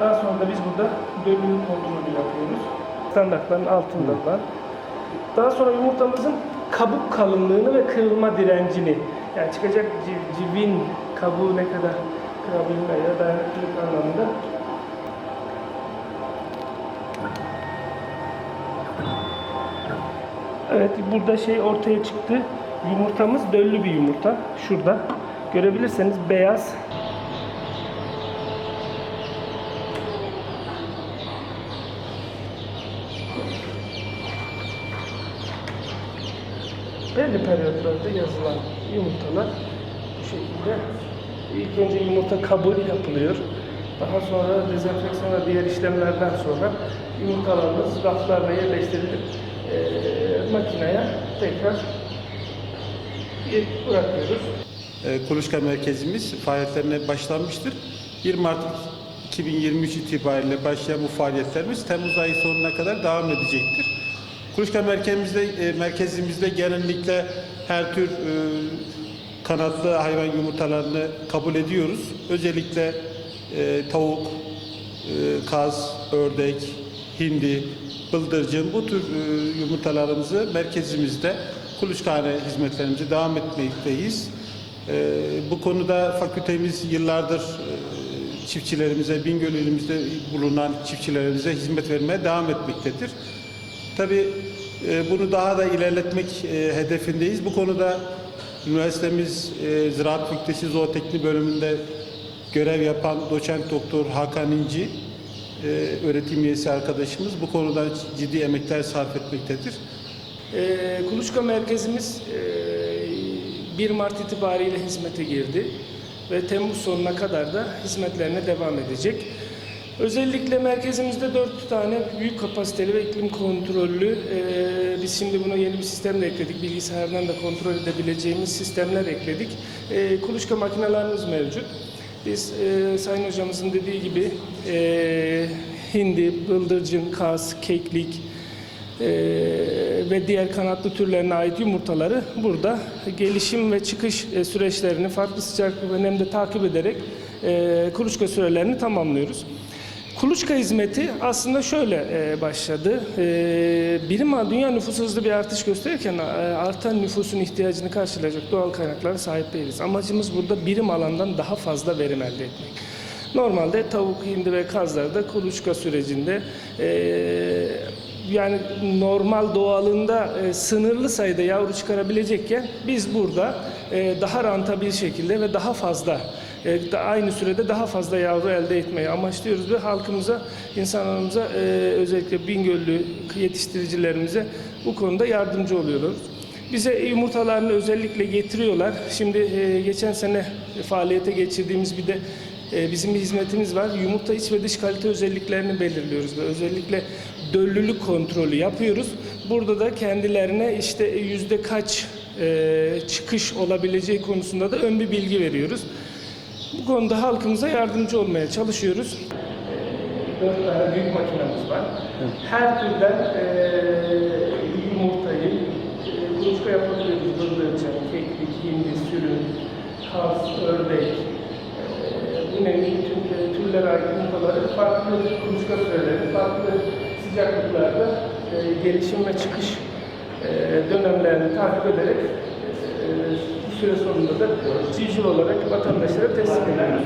Daha sonra da biz burada döllülük kontrolü yapıyoruz. Standartların altındalar. Daha sonra yumurtamızın kabuk kalınlığını ve kırılma direncini yani çıkacak civ- civin kabuğu ne kadar kırabilmeye dayanıklılık anlamında Evet burada şey ortaya çıktı. Yumurtamız döllü bir yumurta. Şurada. Görebilirseniz beyaz. Belli periyotlarda yazılan yumurtalar bu şekilde. İlk önce yumurta kabul yapılıyor. Daha sonra dezenfeksiyon ve diğer işlemlerden sonra yumurtalarımız raflarla yerleştirilip eee makineye tekrar bırakıyoruz. E, Kuluçka merkezimiz faaliyetlerine başlanmıştır. 1 Mart 2023 itibariyle başlayan bu faaliyetlerimiz Temmuz ayı sonuna kadar devam edecektir. Kuluçka merkezimizde, e, merkezimizde genellikle her tür e, kanatlı hayvan yumurtalarını kabul ediyoruz. Özellikle e, tavuk, e, kaz, ördek, hindi, bıldırcın bu tür e, yumurtalarımızı merkezimizde kuluçkahane hizmetlerimizi devam etmekteyiz. E, bu konuda fakültemiz yıllardır e, çiftçilerimize, Bingöl ilimizde bulunan çiftçilerimize hizmet vermeye devam etmektedir. Tabii e, bunu daha da ilerletmek e, hedefindeyiz. Bu konuda üniversitemiz e, Ziraat Fakültesi Zooteknik bölümünde görev yapan doçent doktor Hakan İnci e, öğretim üyesi arkadaşımız bu konuda ciddi emekler sarf etmektedir. Ee, Kuluçka merkezimiz e, 1 Mart itibariyle hizmete girdi ve Temmuz sonuna kadar da hizmetlerine devam edecek. Özellikle merkezimizde 4 tane büyük kapasiteli ve iklim kontrollü, e, biz şimdi buna yeni bir sistem de ekledik, bilgisayardan da kontrol edebileceğimiz sistemler ekledik. E, kuluçka makinelerimiz mevcut. Biz e, Sayın Hocamızın dediği gibi e, hindi, bıldırcın, kaz, keklik, ee, ve diğer kanatlı türlerine ait yumurtaları burada gelişim ve çıkış e, süreçlerini farklı sıcaklık ve nemde takip ederek e, kuluçka sürelerini tamamlıyoruz. Kuluçka hizmeti aslında şöyle e, başladı. E, birim dünya nüfusu hızlı bir artış gösterirken e, artan nüfusun ihtiyacını karşılayacak doğal kaynaklara sahip değiliz. Amacımız burada birim alandan daha fazla verim elde etmek. Normalde tavuk, hindi ve kazlarda kuluçka sürecinde yani normal doğalında e, sınırlı sayıda yavru çıkarabilecekken biz burada e, daha rantabil şekilde ve daha fazla e, aynı sürede daha fazla yavru elde etmeyi amaçlıyoruz ve halkımıza, insanlarımıza e, özellikle Bingöllü yetiştiricilerimize bu konuda yardımcı oluyoruz. Bize yumurtalarını özellikle getiriyorlar. Şimdi e, geçen sene faaliyete geçirdiğimiz bir de e, bizim bir hizmetimiz var. Yumurta iç ve dış kalite özelliklerini belirliyoruz ve özellikle döllülük kontrolü yapıyoruz. Burada da kendilerine işte yüzde kaç e, çıkış olabileceği konusunda da ön bir bilgi veriyoruz. Bu konuda halkımıza yardımcı olmaya çalışıyoruz. Dört tane büyük makinamız var. Her türden e, yumurtayı e, kuluçka yapabiliyoruz. Bıldırcın, keklik, hindi, sürün, kaz, ördek, e, bu nevi e, türlere ait yumurtaları farklı kuluçka süreleri, farklı sıcaklıklarda e, gelişim ve çıkış e, dönemlerini takip ederek e, süre sonunda da civciv olarak vatandaşlara teslim ediyoruz.